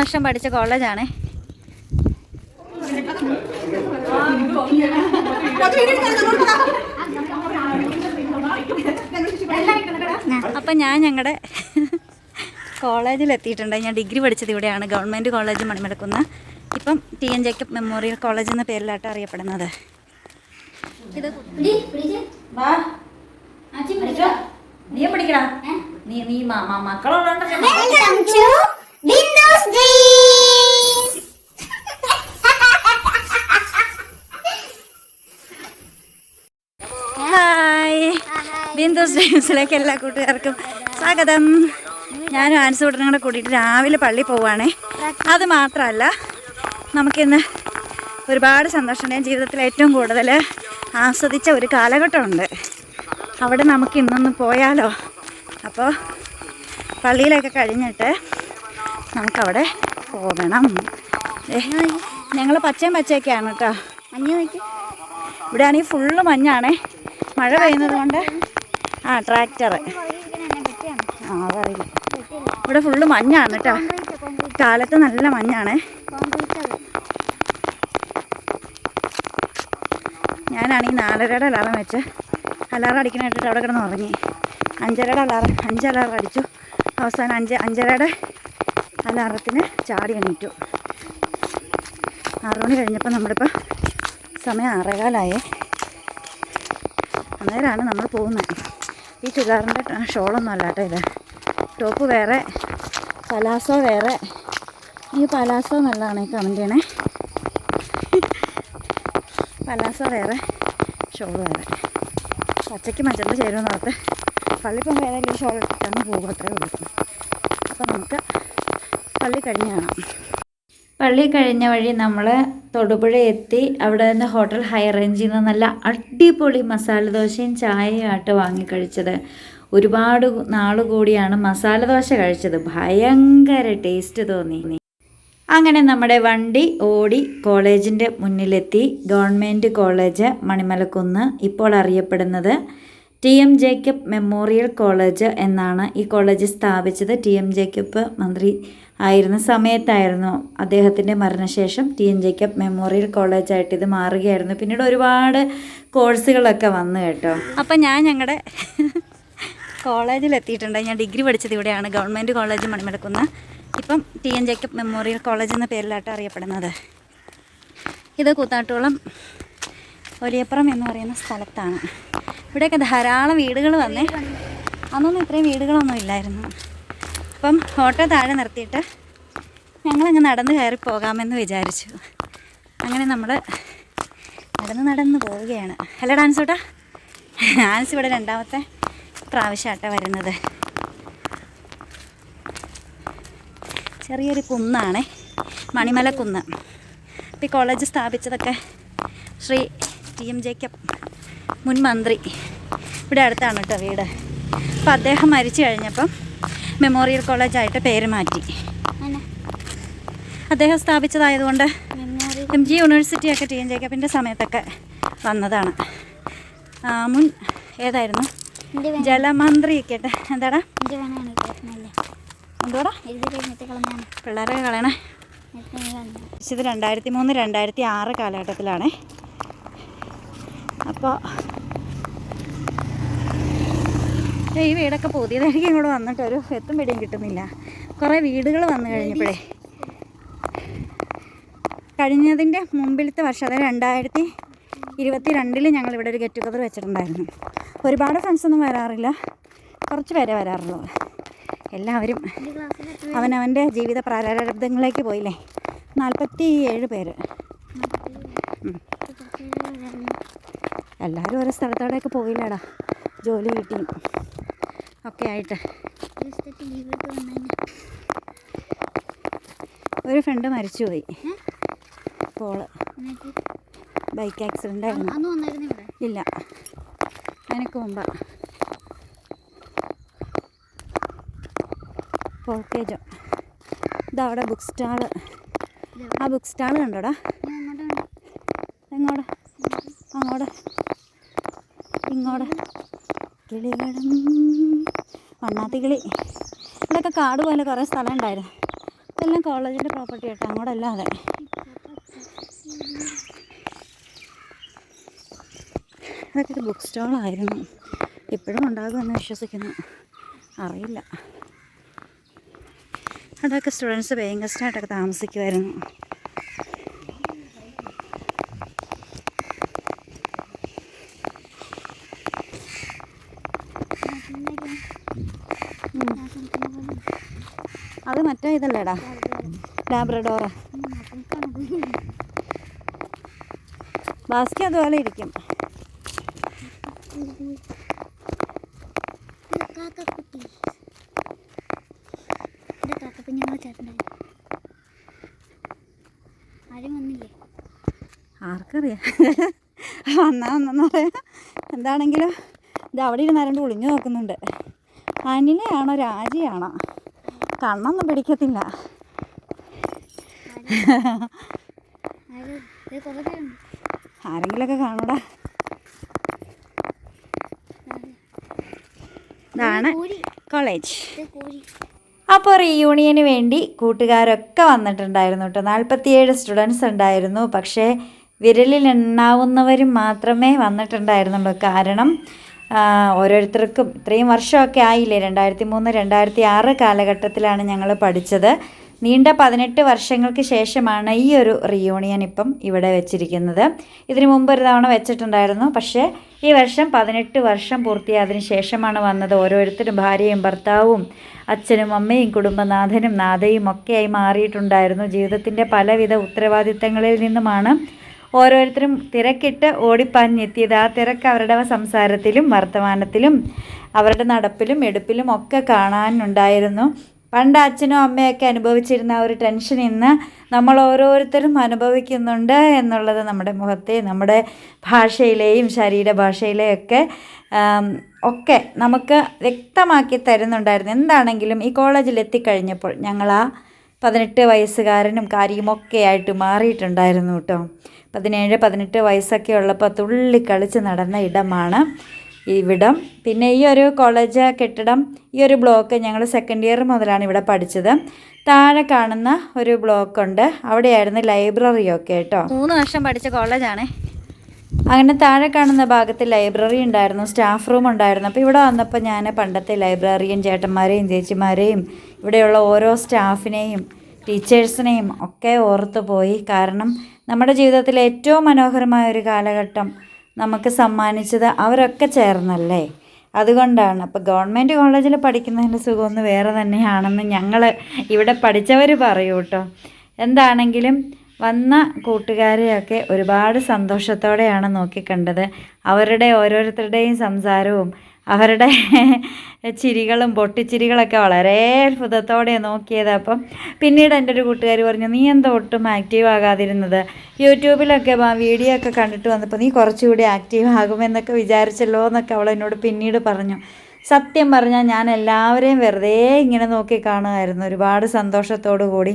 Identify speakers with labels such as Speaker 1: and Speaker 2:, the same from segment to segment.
Speaker 1: വർഷം പഠിച്ച കോളേജാണ്. അപ്പം ഞാൻ ഞങ്ങളുടെ കോളേജിൽ എത്തിയിട്ടുണ്ട് ഞാൻ ഡിഗ്രി പഠിച്ചത് ഇവിടെയാണ്. Government college Manimalakunnu. ഇപ്പം T N Jacob memorial college എന്ന പേരിലാട്ടോ അറിയപ്പെടുന്നത്. ഇത് നീ പഠിക്കടാ നീ നീ മക്കളുള്ളതുകൊണ്ടല്ലേ ഹായ് ബിന്ദു ഡ്രീംസിലേക്ക് എല്ലാ കൂട്ടുകാർക്കും സ്വാഗതം. ഞാനും ആൻസൂട്ടനും കൂടെ കൂട്ടിയിട്ട് രാവിലെ പള്ളി പോവുകയാണേ അത് മാത്രമല്ല നമുക്കിന്ന് ഒരുപാട് സന്തോഷമുണ്ട് ഞാൻ ജീവിതത്തിൽ ഏറ്റവും കൂടുതൽ ആസ്വദിച്ച ഒരു കാലഘട്ടമുണ്ട്. അവിടെ നമുക്ക് ഇന്നൊന്ന് പോയാലോ? അപ്പോൾ പള്ളിയിലൊക്കെ കഴിഞ്ഞിട്ട് നമുക്കവിടെ പോകണം. ഞങ്ങൾ പച്ചയും പച്ചയൊക്കെയാണ് കേട്ടോ.
Speaker 2: മഞ്ഞ് നോക്കി.
Speaker 1: ഇവിടെ ആണെങ്കിൽ ഫുള്ള് മഞ്ഞാണേ. മഴ പെയ്യുന്നത് കൊണ്ട്. ആ ട്രാക്ടർ ആ അതറിയില്ല. ഇവിടെ ഫുള്ള് മഞ്ഞാണ് കേട്ടോ. കാലത്ത് നല്ല മഞ്ഞാണേ. ഞാനാണെങ്കിൽ നാലരയുടെ അലാറം വെച്ച് അലാറം അടിക്കണായിട്ടിട്ട് അവിടെ കിടന്ന് ഉറങ്ങി. അഞ്ചരയുടെ അലാറം അഞ്ച് അലാറം അടിച്ചു. അവസാനം അഞ്ച് അഞ്ചരയുടെ അലാറത്തിന് ചാടി എണീറ്റു. ആറ് മണി കഴിഞ്ഞപ്പോൾ നമ്മളിപ്പോൾ സമയം ആറേകാലായേ. അന്നേരമാണ് നമ്മൾ പോകുന്നത് ഈ ചുരിദാറിന്റെ ഷോളൊന്നും അല്ല കേട്ടോ ഇത്. ടോപ്പ് വേറെ പലാസോ വേറെ. ഈ പലാസോ നല്ലതാണ് ഈ കമന്റ് ചെയ്യണേ. പലാസോ വേറെ ഷോൾ വേറെ. പച്ചയ്ക്ക് മച്ചറിൽ ചേരുമെന്ന് പറഞ്ഞിട്ട് പള്ളിപ്പം വേറെ ഷോൾ ഇട്ടിട്ടങ്ങ് പോകും അത്രേ ഉള്ളൂ. അപ്പം നമുക്ക് പള്ളി കഴിഞ്ഞാണ്. പള്ളി കഴിഞ്ഞ വഴി നമ്മൾ തൊടുപുഴ എത്തി അവിടെ നിന്ന് ഹോട്ടൽ ഹൈ റേഞ്ചിൽ നിന്ന് നല്ല അടിപൊളി മസാല ദോശയും ചായയും ആയിട്ട് വാങ്ങിക്കഴിച്ചത് ഒരുപാട് നാൾ കൂടിയാണ് മസാല ദോശ കഴിച്ചത്. ഭയങ്കര ടേസ്റ്റ് തോന്നി. അങ്ങനെ നമ്മുടെ വണ്ടി ഓടി കോളേജിന്റെ മുന്നിലെത്തി. ഗവൺമെന്റ് കോളേജ് മണിമലക്കുന്ന് ഇപ്പോൾ അറിയപ്പെടുന്നത് T M Jacob memorial college എന്നാണ് ഈ കോളേജ് സ്ഥാപിച്ചത്. ടി എം ജേക്കബ് മന്ത്രി ആയിരുന്ന സമയത്തായിരുന്നു അദ്ദേഹത്തിന്റെ മരണശേഷം ടി എൻ ജേക്കബ് മെമ്മോറിയൽ കോളേജായിട്ട് ഇത് മാറുകയായിരുന്നു. പിന്നീട് ഒരുപാട് കോഴ്സുകളൊക്കെ വന്നു കേട്ടോ. അപ്പം ഞാൻ ഞങ്ങളുടെ കോളേജിൽ എത്തിയിട്ടുണ്ട് ഞാൻ ഡിഗ്രി പഠിച്ചത് ഇവിടെയാണ്. ഗവൺമെന്റ് കോളേജ് മണിമെടുക്കുന്ന. ഇപ്പം T N Jacob memorial college എന്ന പേരിലാട്ടോ അറിയപ്പെടുന്നത്. ഇത് കൂത്താട്ടുകുളം ഒലിയപ്പുറം എന്ന് പറയുന്ന സ്ഥലത്താണ്. ഇവിടെയൊക്കെ ധാരാളം വീടുകൾ വന്നേ. അന്നൊന്നും ഇത്രയും വീടുകളൊന്നും ഇല്ലായിരുന്നു. അപ്പം ഓട്ടോ താഴെ നിർത്തിയിട്ട് ഞങ്ങളങ്ങ് നടന്ന് കയറി പോകാമെന്ന് വിചാരിച്ചു. അങ്ങനെ നമ്മൾ നടന്ന് നടന്ന് പോവുകയാണ്. ഹലോ ഡാൻസ് കൂട്ടാ ഡാൻസ് ഇവിടെ രണ്ടാമത്തെ പ്രാവശ്യമായിട്ടാണ് വരുന്നത്. ചെറിയൊരു കുന്നാണേ മണിമല കുന്ന്. ഇപ്പം ഈ കോളേജ് സ്ഥാപിച്ചതൊക്കെ ശ്രീ ടി എം ജേക്കബ് മുൻ മന്ത്രി ഇവിടെ അടുത്താണ് കേട്ടോ വീട്. അപ്പം അദ്ദേഹം മരിച്ചു കഴിഞ്ഞപ്പം മെമ്മോറിയൽ കോളേജായിട്ട് പേര് മാറ്റി. അദ്ദേഹം സ്ഥാപിച്ചതായതുകൊണ്ട് എം ജി യൂണിവേഴ്സിറ്റിയൊക്കെ ടി എൻ ജേക്കബിന്റെ സമയത്തൊക്കെ വന്നതാണ്. മുൻ ഏതായിരുന്നു? ജലമന്ത്രി കേട്ടെ എന്താടാ? എന്തോടാ? പിള്ളേരെ കളയണേ. ഇത് രണ്ടായിരത്തി മൂന്ന് രണ്ടായിരത്തി ആറ് കാലഘട്ടത്തിലാണ്. അപ്പോൾ ഈ വീടൊക്കെ പുതിയതായിരിക്കും ഇങ്ങോട്ട് വന്നിട്ട് ഒരു എത്തും പിടിയും കിട്ടുന്നില്ല. കുറേ വീടുകൾ വന്നു കഴിഞ്ഞപ്പോഴേ. കഴിഞ്ഞതിന്റെ മുമ്പിലത്തെ വർഷം അതായത് രണ്ടായിരത്തി ഇരുപത്തി രണ്ടിൽ ഞങ്ങൾ ഇവിടെ ഒരു ഗെറ്റ് ടുഗദർ വെച്ചിട്ടുണ്ടായിരുന്നു. ഒരുപാട് ഫ്രണ്ട്സൊന്നും വരാറില്ല. കുറച്ച് പേരെ വരാറുള്ളൂ. എല്ലാവരും അവനവന്റെ ജീവിത പ്രാരാബ്ദങ്ങളിലേക്ക് പോയില്ലേ. നാൽപ്പത്തി ഏഴ് പേര് എല്ലാവരും ഓരോ സ്ഥലത്തോടെയൊക്കെ പോയില്ലേടാ. ജോലി കിട്ടിയും ഒക്കെ ആയിട്ട്. ഒരു ഫ്രണ്ട് മരിച്ചുപോയി
Speaker 2: പോൾ.
Speaker 1: ബൈക്ക് ആക്സിഡന്റ് ആയിരുന്നു. ഇല്ല. എനിക്ക് മുമ്പാ. പോക്കേജോ. ഇതാ അവിടെ ബുക്ക് സ്റ്റാൾ ആ ബുക്ക് സ്റ്റാൾ കണ്ടോടാ? എങ്ങോട്ട് അങ്ങോട്ട് ഇങ്ങോട്ട്. കിളികളും വണ്ണാത്തി ഇതൊക്കെ കാട് പോലെ കുറേ സ്ഥലം ഉണ്ടായിരുന്നു
Speaker 2: ഇതെല്ലാം കോളേജിന്റെ പ്രോപ്പർട്ടി ആയിട്ട് അങ്ങോട്ട് അല്ലാതെ ഇതൊക്കെ ഒരു ബുക്ക് സ്റ്റോളായിരുന്നു ഇപ്പോഴും ഉണ്ടാകുമെന്ന് വിശ്വസിക്കുന്നു. അറിയില്ല. അതൊക്കെ സ്റ്റുഡൻസ് പേയിങ് ഗസ്റ്റായിട്ടൊക്കെ താമസിക്കുമായിരുന്നു. അത് മറ്റേ ഇതല്ലേടാ? ലാബ്രഡോറ ബാസ്കി അതുപോലെ ഇരിക്കും. ആർക്കറിയാം. വന്നാ വന്നെന്ന് പറയാം. എന്താണെങ്കിലും ഇത് അവിടെ ഇരുന്നാരണ്ട് ഒളിഞ്ഞു നോക്കുന്നുണ്ട്. അനിലയാണോ രാജയാണോ? കണ്ണൊന്നും പിടിക്കത്തില്ല. ആരെങ്കിലൊക്കെ കാണൂടാ. ഇതാണ് കോളേജ്
Speaker 1: അപ്പോൾ റീയൂണിയന് വേണ്ടി കൂട്ടുകാരൊക്കെ വന്നിട്ടുണ്ടായിരുന്നു കേട്ടോ. നാൽപ്പത്തിയേഴ് സ്റ്റുഡൻസ് ഉണ്ടായിരുന്നു. പക്ഷേ വിരലിൽ എണ്ണാവുന്നവരും മാത്രമേ വന്നിട്ടുണ്ടായിരുന്നുള്ളൂ. കാരണം ഓരോരുത്തർക്കും ഇത്രയും വർഷമൊക്കെ ആയില്ലേ? രണ്ടായിരത്തി മൂന്ന് രണ്ടായിരത്തി ആറ് കാലഘട്ടത്തിലാണ് ഞങ്ങൾ പഠിച്ചത്. നീണ്ട പതിനെട്ട് വർഷങ്ങൾക്ക് ശേഷമാണ് ഈ ഒരു റിയൂണിയൻ ഇപ്പം ഇവിടെ വെച്ചിരിക്കുന്നത്. ഇതിനു മുമ്പ് ഒരു തവണ വെച്ചിട്ടുണ്ടായിരുന്നു. പക്ഷേ ഈ വർഷം പതിനെട്ട് വർഷം പൂർത്തിയായതിന് ശേഷമാണ് വന്നത്. ഓരോരുത്തരും ഭാര്യയും ഭർത്താവും അച്ഛനും അമ്മയും കുടുംബനാഥനും നാഥയും ഒക്കെയായി മാറിയിട്ടുണ്ടായിരുന്നു. ജീവിതത്തിന്റെ പലവിധ ഉത്തരവാദിത്തങ്ങളിൽ നിന്നുമാണ് ഓരോരുത്തരും തിരക്കിട്ട് ഓടിപ്പാഞ്ഞെത്തിയത്. ആ തിരക്ക് അവരുടെ സംസാരത്തിലും വർത്തമാനത്തിലും അവരുടെ നടപ്പിലും എടുപ്പിലും ഒക്കെ കാണാനുണ്ടായിരുന്നു. പണ്ട് അച്ഛനും അമ്മയൊക്കെ അനുഭവിച്ചിരുന്ന ഒരു ടെൻഷൻ ഇന്ന് നമ്മൾ ഓരോരുത്തരും അനുഭവിക്കുന്നുണ്ട് എന്നുള്ളത് നമ്മുടെ മുഖത്തെ നമ്മുടെ ഭാഷയിലെയും ശരീരഭാഷയിലെയും ഒക്കെ ഒക്കെ നമുക്ക് വ്യക്തമാക്കി തരുന്നുണ്ടായിരുന്നു. എന്താണെങ്കിലും ഈ കോളേജിൽ എത്തിക്കഴിഞ്ഞപ്പോൾ ഞങ്ങൾ ആ പതിനെട്ട് വയസ്സുകാരനും കാര്യമൊക്കെ ആയിട്ട് മാറിയിട്ടുണ്ടായിരുന്നു കേട്ടോ. പതിനേഴ് പതിനെട്ട് വയസ്സൊക്കെ ഉള്ളപ്പോൾ തുള്ളി കളിച്ച് നടന്ന ഇടമാണ് ഇവിടം. പിന്നെ ഈ ഒരു കോളേജ് കെട്ടിടം ഈ ഒരു ബ്ലോക്ക് ഞങ്ങൾ സെക്കൻഡ് ഇയർ മുതലാണ് ഇവിടെ പഠിച്ചത്. താഴെ കാണുന്ന ഒരു ബ്ലോക്ക് ഉണ്ട്. അവിടെയായിരുന്നു ലൈബ്രറിയൊക്കെ കേട്ടോ.
Speaker 2: മൂന്ന് വർഷം പഠിച്ച കോളേജാണേ
Speaker 1: അങ്ങനെ താഴെ കാണുന്ന ഭാഗത്ത് ലൈബ്രറി ഉണ്ടായിരുന്നു സ്റ്റാഫ് റൂം ഉണ്ടായിരുന്നു. അപ്പോൾ ഇവിടെ വന്നപ്പോൾ ഞാൻ പണ്ടത്തെ ലൈബ്രറിയൻ ചേട്ടന്മാരെയും ചേച്ചിമാരെയും ഇവിടെയുള്ള ഓരോ സ്റ്റാഫിനെയും ടീച്ചേഴ്സിനെയും ഒക്കെ ഓർത്തു പോയി. കാരണം നമ്മുടെ ജീവിതത്തിലെ ഏറ്റവും മനോഹരമായ ഒരു കാലഘട്ടം നമുക്ക് സമ്മാനിച്ചത് അവരൊക്കെ ചേർന്നല്ലേ? അതുകൊണ്ടാണ്. അപ്പോൾ ഗവൺമെന്റ് കോളേജിൽ പഠിക്കുന്നതിന്റെ സുഖമൊന്ന് വേറെ തന്നെയാണെന്ന് ഞങ്ങൾ ഇവിടെ പഠിച്ചവർ പറയൂ കേട്ടോ എന്താണെങ്കിലും വന്ന കൂട്ടുകാരെയൊക്കെ ഒരുപാട് സന്തോഷത്തോടെയാണ് നോക്കിക്കണ്ടത്. അവരുടെ ഓരോരുത്തരുടെയും സംസാരവും അവരുടെ ചിരികളും പൊട്ടിച്ചിരികളൊക്കെ വളരെ അത്ഭുതത്തോടെ നോക്കിയത്. അപ്പം പിന്നീട് എന്റെ ഒരു കൂട്ടുകാർ പറഞ്ഞു നീ എന്താ ഒട്ടും ആക്റ്റീവ് ആകാതിരുന്നത്? യൂട്യൂബിലൊക്കെ വീഡിയോ ഒക്കെ കണ്ടിട്ട് വന്നപ്പോൾ നീ കുറച്ചുകൂടി ആക്റ്റീവ് ആകുമെന്നൊക്കെ വിചാരിച്ചല്ലോ എന്നൊക്കെ അവൾ എന്നോട് പിന്നീട് പറഞ്ഞു. സത്യം പറഞ്ഞാൽ ഞാൻ എല്ലാവരെയും വെറുതെ ഇങ്ങനെ നോക്കി കാണുമായിരുന്നു. ഒരുപാട് സന്തോഷത്തോടു കൂടി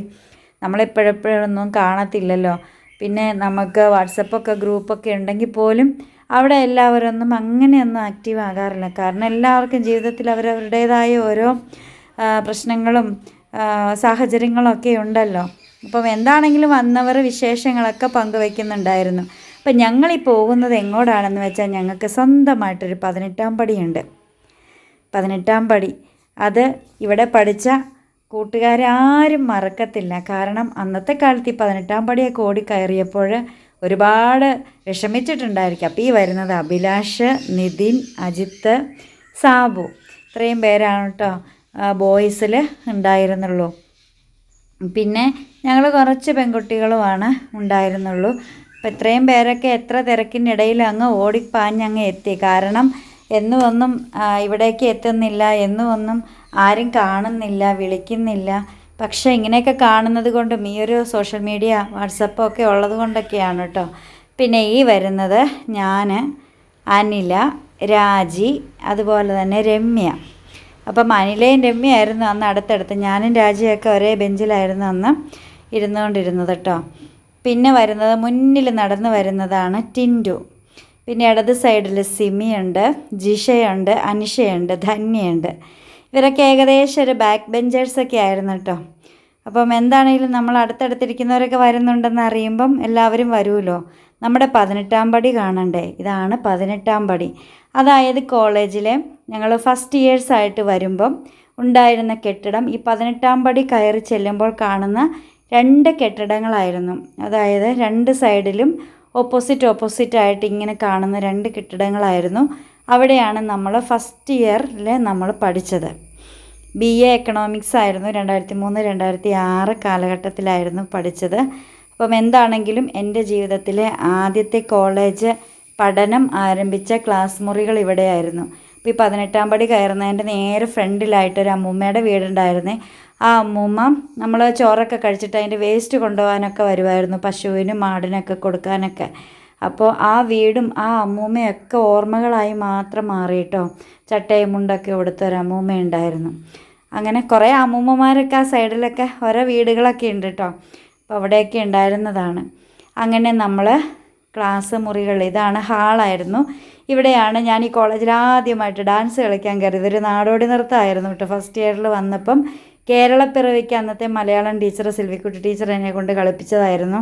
Speaker 1: നമ്മളെപ്പോഴെപ്പോഴൊന്നും കാണത്തില്ലല്ലോ. പിന്നെ നമുക്ക് വാട്സപ്പൊക്കെ ഗ്രൂപ്പൊക്കെ ഉണ്ടെങ്കിൽ പോലും അവിടെ എല്ലാവരൊന്നും അങ്ങനെയൊന്നും ആക്റ്റീവ് ആകാറില്ല. കാരണം എല്ലാവർക്കും ജീവിതത്തിൽ അവരവരുടേതായ ഓരോ പ്രശ്നങ്ങളും സാഹചര്യങ്ങളൊക്കെ ഉണ്ടല്ലോ. അപ്പം എന്താണെങ്കിലും വന്നവർ വിശേഷങ്ങളൊക്കെ പങ്കുവയ്ക്കുന്നുണ്ടായിരുന്നു അപ്പം ഞങ്ങളീ പോകുന്നത് എങ്ങോട്ടാണെന്ന് വെച്ചാൽ ഞങ്ങൾക്ക് സ്വന്തമായിട്ടൊരു പതിനെട്ടാം പടിയുണ്ട്. പതിനെട്ടാം പടി. അത് ഇവിടെ പഠിച്ച കൂട്ടുകാരാരും മറക്കത്തില്ല. കാരണം അന്നത്തെ കാലത്ത് ഈ പതിനെട്ടാം കോടി കയറിയപ്പോൾ ഒരുപാട് വിഷമിച്ചിട്ടുണ്ടായിരിക്കും. അപ്പോൾ ഈ വരുന്നത് അഭിലാഷ് നിതിൻ അജിത്ത് സാബു. ഇത്രയും പേരാണ് കേട്ടോ ബോയ്സിൽ ഉണ്ടായിരുന്നുള്ളൂ. പിന്നെ ഞങ്ങൾ കുറച്ച് പെൺകുട്ടികളുമാണ് ഉണ്ടായിരുന്നുള്ളൂ. അപ്പോൾ ഇത്രയും പേരൊക്കെ എത്ര തിരക്കിനിടയിൽ അങ്ങ് ഓടിപ്പാഞ്ഞങ്ങ് എത്തി. കാരണം എന്നും ഒന്നും ഇവിടേക്ക് എത്തുന്നില്ല. എന്നും ഒന്നും ആരും കാണുന്നില്ല വിളിക്കുന്നില്ല. പക്ഷേ ഇങ്ങനെയൊക്കെ കാണുന്നത് കൊണ്ടും ഈ ഒരു സോഷ്യൽ മീഡിയ വാട്സപ്പൊക്കെ ഉള്ളത് കൊണ്ടൊക്കെയാണ് കേട്ടോ. പിന്നെ ഈ വരുന്നത് ഞാൻ അനില രാജി അതുപോലെ തന്നെ രമ്യ. അപ്പം അനിലയും രമ്യയായിരുന്നു അന്ന് അടുത്തടുത്ത്. ഞാനും രാജിയൊക്കെ ഒരേ ബെഞ്ചിലായിരുന്നു അന്ന് ഇരുന്നുകൊണ്ടിരുന്നത് കേട്ടോ. പിന്നെ വരുന്നത് മുന്നിൽ നടന്നു വരുന്നതാണ് ടിന്റു പിന്നെ ഇടത് സൈഡിൽ സിമിയുണ്ട് ജിഷയുണ്ട് അനിഷയുണ്ട് ധന്യയുണ്ട്. ഇവരൊക്കെ ഏകദേശം ഒരു ബാക്ക് ബെഞ്ചേഴ്സൊക്കെ ആയിരുന്നു കേട്ടോ. അപ്പം എന്താണെങ്കിലും നമ്മൾ അടുത്തടുത്തിരിക്കുന്നവരൊക്കെ വരുന്നുണ്ടെന്ന് അറിയുമ്പം എല്ലാവരും വരുമല്ലോ. നമ്മുടെ പതിനെട്ടാം പടി കാണണ്ടേ? ഇതാണ് പതിനെട്ടാം പടി. അതായത് കോളേജിലെ ഞങ്ങൾ ഫസ്റ്റ് ഇയേഴ്സ് ആയിട്ട് വരുമ്പം ഉണ്ടായിരുന്ന കെട്ടിടം ഈ പതിനെട്ടാം പടി കയറി ചെല്ലുമ്പോൾ കാണുന്ന രണ്ട് കെട്ടിടങ്ങളായിരുന്നു. അതായത് രണ്ട് സൈഡിലും ഓപ്പോസിറ്റ് ഓപ്പോസിറ്റ് ആയിട്ട് ഇങ്ങനെ കാണുന്ന രണ്ട് കെട്ടിടങ്ങളായിരുന്നു. അവിടെയാണ് നമ്മൾ ഫസ്റ്റ് ഇയറിൽ നമ്മൾ പഠിച്ചത്. ബി എ എക്കണോമിക്സ് ആയിരുന്നു രണ്ടായിരത്തി മൂന്ന് രണ്ടായിരത്തി ആറ് കാലഘട്ടത്തിലായിരുന്നു പഠിച്ചത്. അപ്പം എന്താണെങ്കിലും എന്റെ ജീവിതത്തിലെ ആദ്യത്തെ കോളേജ് പഠനം ആരംഭിച്ച ക്ലാസ് മുറികൾ ഇവിടെയായിരുന്നു. അപ്പോൾ ഈ പതിനെട്ടാം പടി കയറുന്നതിന്റെ നേരെ ഫ്രണ്ടിലായിട്ട് ഒരു അമ്മൂമ്മയുടെ വീടുണ്ടായിരുന്നേ. ആ അമ്മൂമ്മ നമ്മൾ ചോറൊക്കെ കഴിച്ചിട്ട് അതിന്റെ വേസ്റ്റ് കൊണ്ടുപോകാനൊക്കെ വരുമായിരുന്നു. പശുവിനും മാടിനൊക്കെ കൊടുക്കാനൊക്കെ. അപ്പോൾ ആ വീടും ആ അമ്മൂമ്മയൊക്കെ ഓർമ്മകളായി മാത്രം മാറിയിട്ടോ? ചട്ടയും മുണ്ടൊക്കെ ഉടുത്തൊരു അമ്മൂമ്മ ഉണ്ടായിരുന്നു. അങ്ങനെ കുറേ അമ്മൂമ്മമാരൊക്കെ ആ സൈഡിലൊക്കെ ഓരോ വീടുകളൊക്കെ ഉണ്ട് കേട്ടോ അപ്പോൾ അവിടെയൊക്കെ ഉണ്ടായിരുന്നതാണ്. അങ്ങനെ നമ്മൾ ക്ലാസ് മുറികൾ ഇതാണ് ഹാളായിരുന്നു ഇവിടെയാണ് ഞാൻ ഈ കോളേജിൽ ആദ്യമായിട്ട് ഡാൻസ് കളിക്കാൻ കയറിയത്. ഒരു നാടോടി നൃത്തമായിരുന്നു കേട്ടോ ഫസ്റ്റ് ഇയറിൽ വന്നപ്പം. കേരളപ്പിറവിക്ക് അന്നത്തെ മലയാളം ടീച്ചർ സിൽവിക്കുട്ടി ടീച്ചർ എന്നെ കൊണ്ട് കളിപ്പിച്ചതായിരുന്നു.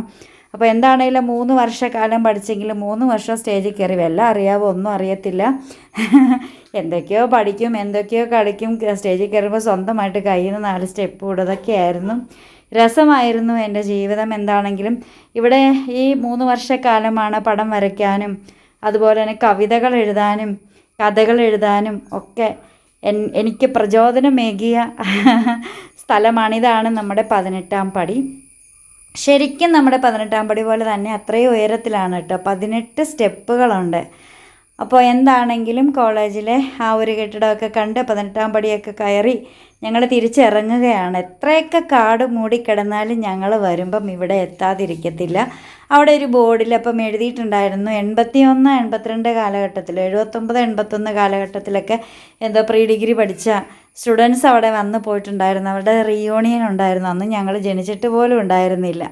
Speaker 1: അപ്പോൾ എന്താണെങ്കിലും മൂന്ന് വർഷക്കാലം പഠിച്ചെങ്കിലും മൂന്ന് വർഷം സ്റ്റേജിൽ കയറി എല്ലാം അറിയാവോ? ഒന്നും അറിയത്തില്ല. എന്തൊക്കെയോ പഠിക്കും എന്തൊക്കെയോ കളിക്കും. സ്റ്റേജിൽ കയറുമ്പോൾ സ്വന്തമായിട്ട് കയ്യിൽ നിന്ന് നാല് സ്റ്റെപ്പ് ഇടതൊക്കെയായിരുന്നു രസമായിരുന്നു എന്റെ ജീവിതം എന്താണെങ്കിലും. ഇവിടെ ഈ മൂന്ന് വർഷക്കാലമാണ് പടം വരയ്ക്കാനും അതുപോലെ തന്നെ കവിതകൾ എഴുതാനും കഥകൾ എഴുതാനും ഒക്കെ എനിക്ക് പ്രചോദനമേകിയ സ്ഥലമാണിതാണ് നമ്മുടെ പതിനെട്ടാം പടി. ശരിക്കും നമ്മുടെ പതിനെട്ടാം പടി പോലെ തന്നെ അത്രയും ഉയരത്തിലാണ് കേട്ടോ. പതിനെട്ട് സ്റ്റെപ്പുകളുണ്ട്. അപ്പോൾ എന്താണെങ്കിലും കോളേജിലെ ആ ഒരു കെട്ടിടമൊക്കെ കണ്ട് പതിനെട്ടാം പടിയൊക്കെ കയറി ഞങ്ങൾ തിരിച്ചിറങ്ങുകയാണ്. എത്രയൊക്കെ കാട് മൂടിക്കിടന്നാലും ഞങ്ങൾ വരുമ്പം ഇവിടെ എത്താതിരിക്കത്തില്ല. അവിടെ ഒരു ബോർഡിൽ അപ്പം എഴുതിയിട്ടുണ്ടായിരുന്നു എൺപത്തി ഒന്ന് എൺപത്തിരണ്ട് കാലഘട്ടത്തിൽ എഴുപത്തൊമ്പത് എൺപത്തൊന്ന് കാലഘട്ടത്തിലൊക്കെ എന്തോ പ്രീ ഡിഗ്രി പഠിച്ച സ്റ്റുഡൻസ് അവിടെ വന്നു പോയിട്ടുണ്ടായിരുന്നു. അവരുടെ റീയൂണിയൻ ഉണ്ടായിരുന്നു. അന്ന് ഞങ്ങൾ ജനിച്ചിട്ട് പോലും ഉണ്ടായിരുന്നില്ല.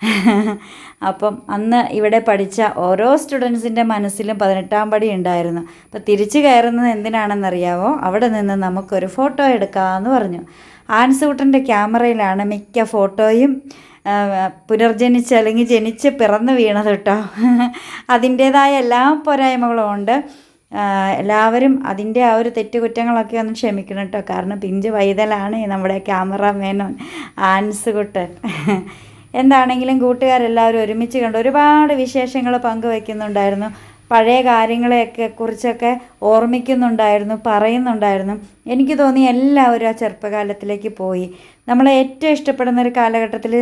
Speaker 1: അപ്പം അന്ന് ഇവിടെ പഠിച്ച ഓരോ സ്റ്റുഡൻസിന്റെ മനസ്സിലും പതിനെട്ടാം പടി ഉണ്ടായിരുന്നു. അപ്പോൾ തിരിച്ചു കയറുന്നത് എന്തിനാണെന്നറിയാവോ? അവിടെ നിന്ന് നമുക്കൊരു ഫോട്ടോ എടുക്കാമെന്ന് പറഞ്ഞു. ആൻസൂട്ടന്റെ ക്യാമറയിലാണ് മിക്ക ഫോട്ടോയും പുനർജനിച്ച് അല്ലെങ്കിൽ ജനിച്ച് പിറന്നു വീണത് കേട്ടോ. അതിന്റേതായ എല്ലാ പോരായ്മകളും ഉണ്ട്. എല്ലാവരും അതിന്റെ ആ ഒരു തെറ്റുകുറ്റങ്ങളൊക്കെ ഒന്ന് ക്ഷമിക്കണം കേട്ടോ കാരണം പിഞ്ച് വൈതലാണ് നമ്മുടെ ക്യാമറമാനോ ആൻസ് കുട്ടൻ എന്താണെങ്കിലും കൂട്ടുകാരെല്ലാവരും ഒരുമിച്ച് കണ്ട് ഒരുപാട് വിശേഷങ്ങൾ പങ്കുവയ്ക്കുന്നുണ്ടായിരുന്നു പഴയ കാര്യങ്ങളെയൊക്കെ കുറിച്ചൊക്കെ ഓർമ്മിക്കുന്നുണ്ടായിരുന്നു പറയുന്നുണ്ടായിരുന്നു. എനിക്ക് തോന്നി എല്ലാവരും ആ ചെറുപ്പകാലത്തിലേക്ക് പോയി. നമ്മളെ ഏറ്റവും ഇഷ്ടപ്പെടുന്ന ഒരു കാലഘട്ടത്തിൽ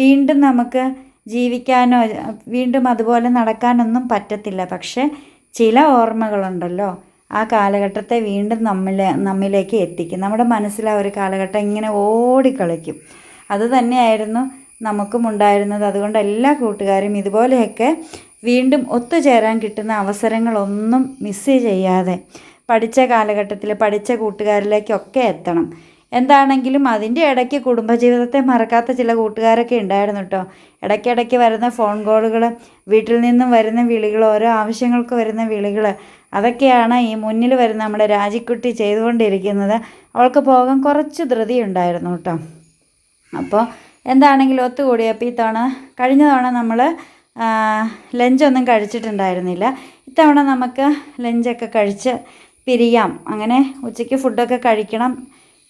Speaker 1: വീണ്ടും നമുക്ക് ജീവിക്കാനോ വീണ്ടും അതുപോലെ നടക്കാനൊന്നും പറ്റത്തില്ല. പക്ഷേ ചില ഓർമ്മകളുണ്ടല്ലോ. ആ കാലഘട്ടത്തെ വീണ്ടും നമ്മിലെ നമ്മിലേക്ക് എത്തിക്കും. നമ്മുടെ മനസ്സിൽ ആ ഒരു കാലഘട്ടം ഇങ്ങനെ ഓടിക്കളിക്കും. അത് തന്നെയായിരുന്നു നമുക്കും ഉണ്ടായിരുന്നത്. അതുകൊണ്ട് എല്ലാ കൂട്ടുകാരും ഇതുപോലെയൊക്കെ വീണ്ടും ഒത്തുചേരാൻ കിട്ടുന്ന അവസരങ്ങളൊന്നും മിസ് ചെയ്യാതെ പഠിച്ച കാലഘട്ടത്തിൽ പഠിച്ച കൂട്ടുകാരിലേക്കൊക്കെ എത്തണം. എന്താണെങ്കിലും അതിന്റെ ഇടയ്ക്ക് കുടുംബജീവിതത്തെ മറക്കാത്ത ചില കൂട്ടുകാരൊക്കെ ഉണ്ടായിരുന്നു കേട്ടോ ഇടയ്ക്കിടയ്ക്ക് വരുന്ന ഫോൺ കോളുകൾ വീട്ടിൽ നിന്നും വരുന്ന വിളികൾ ഓരോ ആവശ്യങ്ങൾക്ക് വരുന്ന വിളികൾ അതൊക്കെയാണ് ഈ മുന്നിൽ വരുന്ന നമ്മുടെ രാജിക്കുട്ടി ചെയ്തുകൊണ്ടിരിക്കുന്നത്. അവൾക്ക് പോകാൻ കുറച്ച് ധൃതി ഉണ്ടായിരുന്നു കേട്ടോ അപ്പോൾ എന്താണെങ്കിലും ഒത്തുകൂടിയപ്പോൾ ഈ തവണ കഴിഞ്ഞ തവണ നമ്മൾ ലഞ്ചൊന്നും കഴിച്ചിട്ടുണ്ടായിരുന്നില്ല. ഇത്തവണ നമുക്ക് ലഞ്ചൊക്കെ കഴിച്ച് പിരിയാം. അങ്ങനെ ഉച്ചയ്ക്ക് ഫുഡൊക്കെ കഴിക്കണം.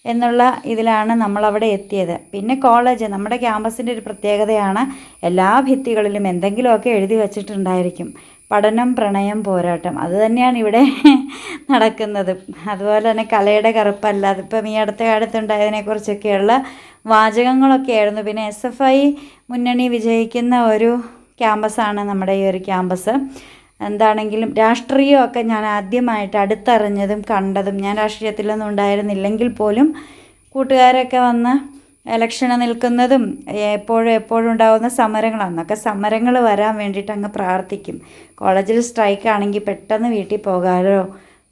Speaker 1: എന്നുള്ള ഇതിലാണ് നമ്മളവിടെ എത്തിയത്. പിന്നെ കോളേജ് നമ്മുടെ ക്യാമ്പസിന്റെ ഒരു പ്രത്യേകതയാണ് എല്ലാ ഭിത്തികളിലും എന്തെങ്കിലുമൊക്കെ എഴുതി വച്ചിട്ടുണ്ടായിരിക്കും. പഠനം പ്രണയം പോരാട്ടം. അത് തന്നെയാണ് ഇവിടെ നടക്കുന്നത്. അതുപോലെ തന്നെ കലയുടെ കറുപ്പല്ല. അതിപ്പം ഈ അടുത്ത കാലത്തുണ്ടായതിനെക്കുറിച്ചൊക്കെയുള്ള വാചകങ്ങളൊക്കെ ആയിരുന്നു പിന്നെ എസ് എഫ് ഐ മുന്നണി വിജയിക്കുന്ന ഒരു ക്യാമ്പസാണ് നമ്മുടെ ഈ ഒരു ക്യാമ്പസ്. എന്താണെങ്കിലും രാഷ്ട്രീയമൊക്കെ ഞാൻ ആദ്യമായിട്ട് അടുത്തറിഞ്ഞതും കണ്ടതും ഞാൻ രാഷ്ട്രീയത്തിലൊന്നും ഉണ്ടായിരുന്നില്ലെങ്കിൽ പോലും കൂട്ടുകാരൊക്കെ വന്ന് ഇലക്ഷന് നിൽക്കുന്നതും എപ്പോഴും എപ്പോഴും ഉണ്ടാകുന്ന സമരങ്ങൾ അന്നൊക്കെ സമരങ്ങൾ വരാൻ വേണ്ടിയിട്ട് അങ്ങ് പ്രാർത്ഥിക്കും. കോളേജിൽ സ്ട്രൈക്ക് ആണെങ്കിൽ പെട്ടെന്ന് വീട്ടിൽ പോകാമല്ലോ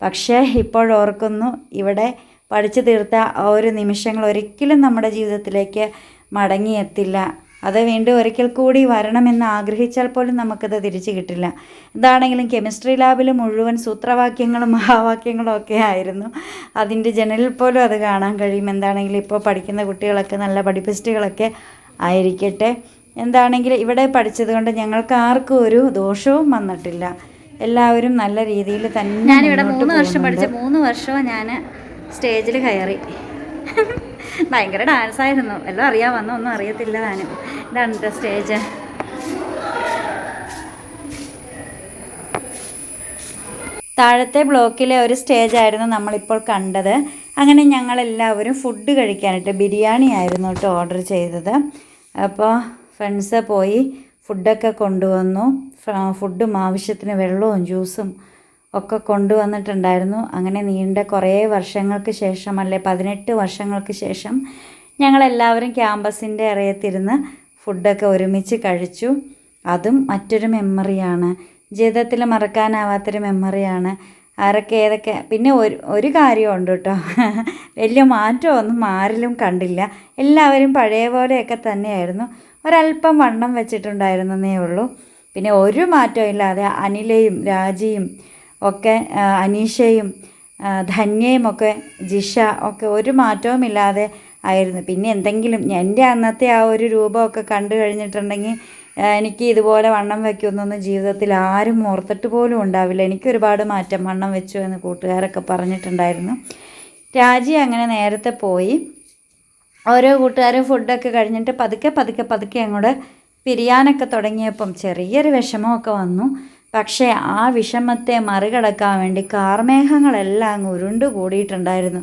Speaker 1: പക്ഷേ ഇപ്പോഴോർക്കുന്നു ഇവിടെ പഠിച്ചു തീർത്ത ആ ഒരു നിമിഷങ്ങൾ ഒരിക്കലും നമ്മുടെ ജീവിതത്തിലേക്ക് മടങ്ങിയെത്തില്ല. അത് വീണ്ടും ഒരിക്കൽ കൂടി വരണമെന്ന് ആഗ്രഹിച്ചാൽ പോലും നമുക്കത് തിരിച്ചു കിട്ടില്ല. ഇതാണെങ്കിലും കെമിസ്ട്രി ലാബിൽ മുഴുവൻ സൂത്രവാക്യങ്ങളും മഹാവാക്യങ്ങളും ഒക്കെ ആയിരുന്നു. അതിന്റെ ജനലിൽ പോലും അത് കാണാൻ കഴിയും. എന്താണെങ്കിലും ഇപ്പോൾ പഠിക്കുന്ന കുട്ടികളൊക്കെ നല്ല പഠിപ്പിസ്റ്റുകളൊക്കെ ആയിരിക്കട്ടെ. എന്താണെങ്കിലും ഇവിടെ പഠിച്ചത് കൊണ്ട് ഞങ്ങൾക്ക് ആർക്കും ഒരു ദോഷവും വന്നിട്ടില്ല. എല്ലാവരും നല്ല രീതിയിൽ തന്നെ
Speaker 2: ഞാനിവിടെ മൂന്ന് വർഷം
Speaker 1: പഠിച്ചു
Speaker 2: പഠിച്ച മൂന്ന് വർഷവും ഞാൻ സ്റ്റേജിൽ കയറി. ഭയങ്കര ഡാൻസ് ആയിരുന്നു. എല്ലാം അറിയാമെന്നോ ഒന്നും അറിയത്തില്ല താനും. ഇതാണ് സ്റ്റേജ്
Speaker 1: താഴത്തെ ബ്ലോക്കിലെ ഒരു സ്റ്റേജായിരുന്നു നമ്മളിപ്പോൾ കണ്ടത്. അങ്ങനെ ഞങ്ങളെല്ലാവരും ഫുഡ് കഴിക്കാനായിട്ട് ബിരിയാണി ആയിരുന്നു കേട്ടോ ഓർഡർ ചെയ്തത്. അപ്പോൾ ഫ്രണ്ട്സ് പോയി ഫുഡൊക്കെ കൊണ്ടുവന്നു. ഫുഡും ആവശ്യത്തിന് വെള്ളവും ജ്യൂസും ഒക്കെ കൊണ്ടുവന്നിട്ടുണ്ടായിരുന്നു. അങ്ങനെ നീണ്ട കുറേ വർഷങ്ങൾക്ക് ശേഷം അല്ലെ പതിനെട്ട് വർഷങ്ങൾക്ക് ശേഷം ഞങ്ങളെല്ലാവരും ക്യാമ്പസിന്റെ ഇറയത്തിരുന്ന് ഫുഡൊക്കെ ഒരുമിച്ച് കഴിച്ചു. അതും മറ്റൊരു മെമ്മറിയാണ്. ജീവിതത്തിൽ മറക്കാനാവാത്തൊരു മെമ്മറിയാണ്. ആരൊക്കെ ഏതൊക്കെ പിന്നെ ഒരു ഒരു കാര്യമുണ്ട് കേട്ടോ. വലിയ മാറ്റമൊന്നും ആരിലും കണ്ടില്ല. എല്ലാവരും പഴയ പോലെയൊക്കെ തന്നെയായിരുന്നു. ഒരല്പം വണ്ണം വെച്ചിട്ടുണ്ടായിരുന്നേ ഉള്ളൂ. പിന്നെ ഒരു മാറ്റവും ഇല്ലാതെ അനിലയും രാജിയും ഒക്കെ അനീഷയും ധന്യയും ഒക്കെ ജിഷ ഒക്കെ ഒരു മാറ്റവും ഇല്ലാതെ ആയിരുന്നു. പിന്നെ എന്തെങ്കിലും എന്റെ അന്നത്തെ ആ ഒരു രൂപമൊക്കെ കണ്ടു കഴിഞ്ഞിട്ടുണ്ടെങ്കിൽ എനിക്ക് ഇതുപോലെ വണ്ണം വയ്ക്കുമെന്നൊന്നും ജീവിതത്തിൽ ആരും ഓർത്തിട്ട് പോലും ഉണ്ടാവില്ല. എനിക്ക് ഒരുപാട് മാറ്റം വണ്ണം വെച്ചു എന്ന് കൂട്ടുകാരൊക്കെ പറഞ്ഞിട്ടുണ്ടായിരുന്നു. രാജി അങ്ങനെ നേരത്തെ പോയി. ഓരോ കൂട്ടുകാരും ഫുഡൊക്കെ കഴിഞ്ഞിട്ട് പതുക്കെ പതുക്കെ പതുക്കെ അങ്ങോട്ട് പിരിയാനൊക്കെ തുടങ്ങിയപ്പം ചെറിയൊരു വിഷമമൊക്കെ വന്നു. പക്ഷേ ആ വിഷമത്തെ മറികടക്കാൻ വേണ്ടി കാർമേഘങ്ങളെല്ലാം ഉരുണ്ടു കൂടിയിട്ടുണ്ടായിരുന്നു.